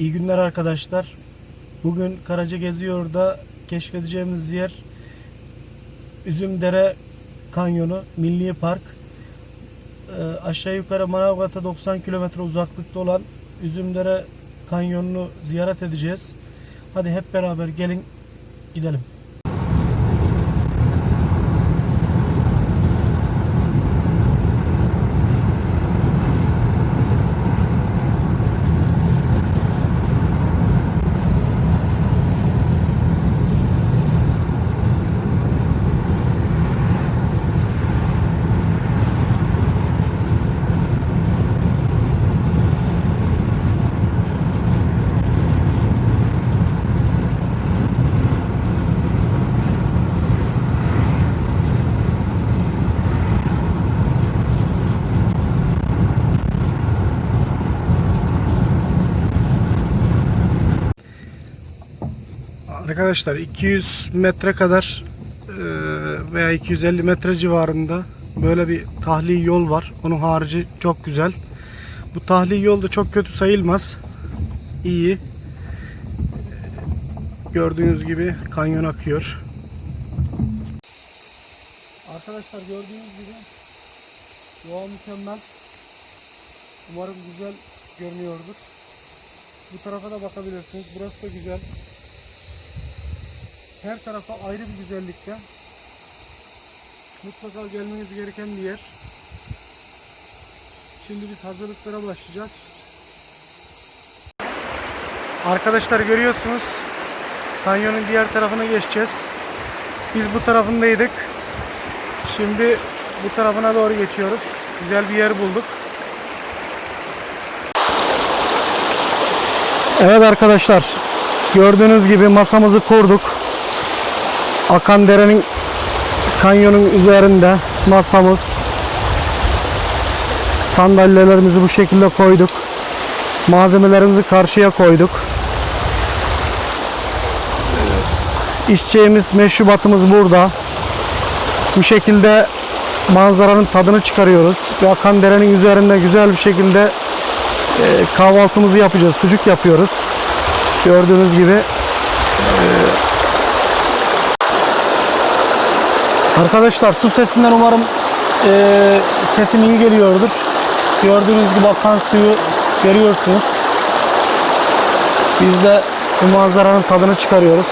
İyi günler arkadaşlar. Bugün Karaca Geziyor'da keşfedeceğimiz yer Üzümdere Kanyonu Milli Park. Ee, aşağı yukarı Manavgat'a 90 kilometre uzaklıkta olan Üzümdere Kanyonu'nu ziyaret edeceğiz. Hadi hep beraber gelin gidelim. Arkadaşlar 200 metre kadar e, veya 250 metre civarında böyle bir tahliye yol var. Onun harici çok güzel. Bu tahliye yol da çok kötü sayılmaz. İyi. Gördüğünüz gibi kanyon akıyor. Arkadaşlar gördüğünüz gibi doğa mükemmel. Umarım güzel görünüyordur. Bu tarafa da bakabilirsiniz. Burası da güzel. Her tarafa ayrı bir güzellikte. Mutlaka gelmeniz gereken bir yer. Şimdi biz hazırlıklara başlayacağız. Arkadaşlar görüyorsunuz. Kanyonun diğer tarafına geçeceğiz. Biz bu tarafındaydık. Şimdi bu tarafına doğru geçiyoruz. Güzel bir yer bulduk. Evet arkadaşlar. Gördüğünüz gibi masamızı kurduk. Akan derenin kanyonun üzerinde masamız sandalyelerimizi bu şekilde koyduk. Malzemelerimizi karşıya koyduk. İçeceğimiz meşrubatımız burada. Bu şekilde manzaranın tadını çıkarıyoruz. Ve akan derenin üzerinde güzel bir şekilde e, kahvaltımızı yapacağız. Sucuk yapıyoruz. Gördüğünüz gibi Arkadaşlar su sesinden umarım eee sesim iyi geliyordur. Gördüğünüz gibi akan suyu görüyorsunuz. Biz de bu manzaranın tadını çıkarıyoruz.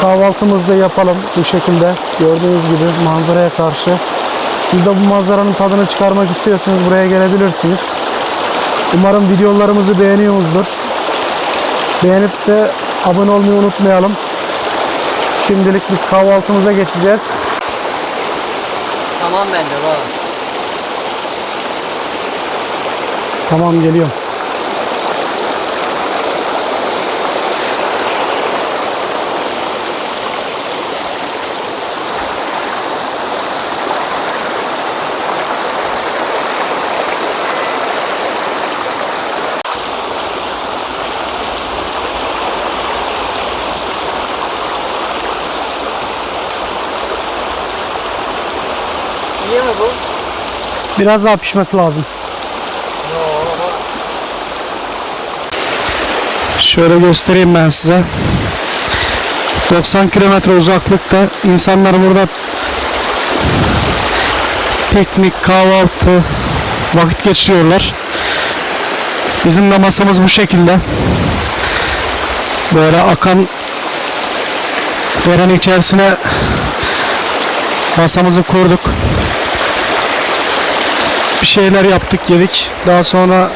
Kahvaltımızı da yapalım bu şekilde. Gördüğünüz gibi manzaraya karşı. Siz de bu manzaranın tadını çıkarmak istiyorsanız buraya gelebilirsiniz. Umarım videolarımızı beğeniyorsunuzdur. Beğenip de abone olmayı unutmayalım. Şimdilik biz kahvaltımıza geçeceğiz. Tamam bence baba. Tamam geliyorum. İyi mi bu? Biraz daha pişmesi lazım. Şöyle göstereyim ben size. 90 kilometre uzaklıkta insanlar burada piknik, kahvaltı, vakit geçiriyorlar. Bizim de masamız bu şekilde. Böyle akan derenin içerisine masamızı kurduk. Bir şeyler yaptık yedik. Daha sonra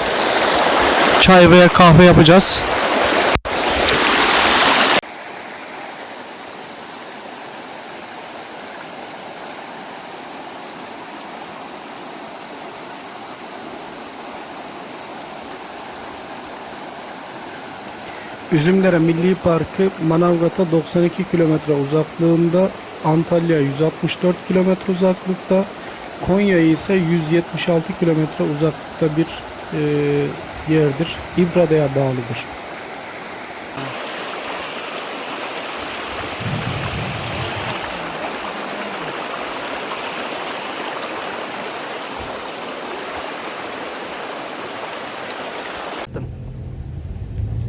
çay veya kahve yapacağız. Üzümdere Milli Parkı Manavgat'a 92 kilometre uzaklığında, Antalya 164 kilometre uzaklıkta, Konya ise 176 kilometre uzaklıkta bir e, yerdir. İbrada'ya bağlıdır.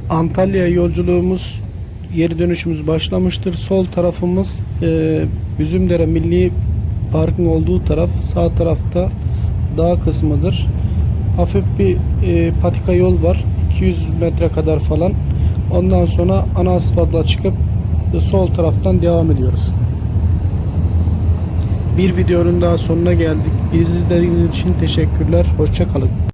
Antalya yolculuğumuz geri dönüşümüz başlamıştır. Sol tarafımız e, Üzümdere Milli Park'ın olduğu taraf. Sağ tarafta dağ kısmıdır. Hafif bir e, patika yol var. 200 metre kadar falan. Ondan sonra ana asfaltla çıkıp e, sol taraftan devam ediyoruz. Bir videonun daha sonuna geldik. Bizi izlediğiniz için teşekkürler. Hoşça kalın.